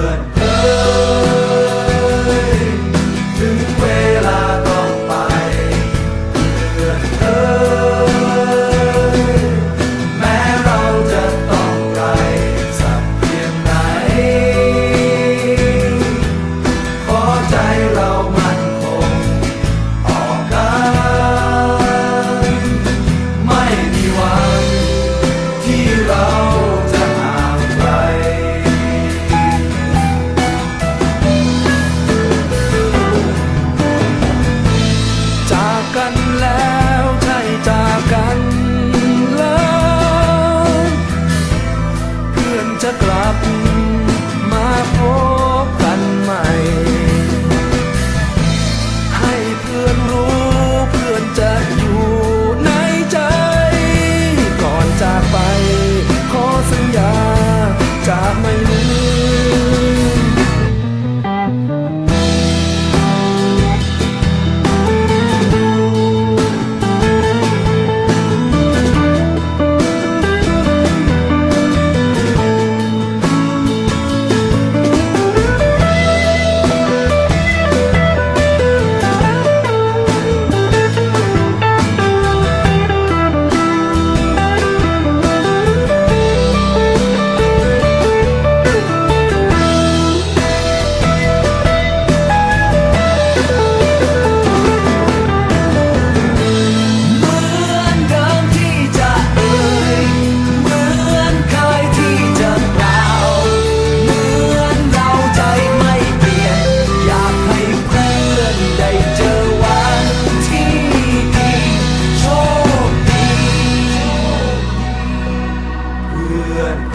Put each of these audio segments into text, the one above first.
good.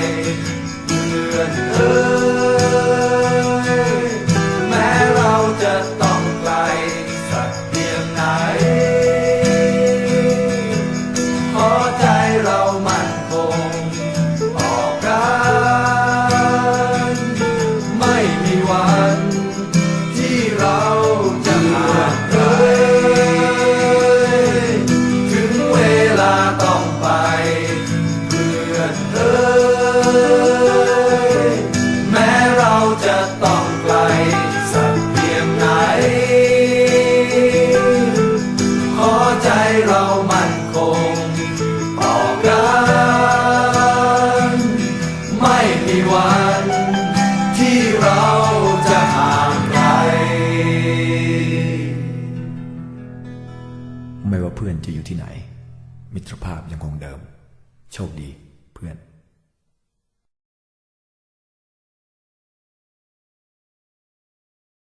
light. จะต้องไกลสักเพียงไหน ขอใจเรามั่นคงต่อกัน ไม่มีวันที่เราจะห่างไกล ไม่ว่าเพื่อนจะอยู่ที่ไหน มิตรภาพยังคงเดิม โชคดีเพื่อน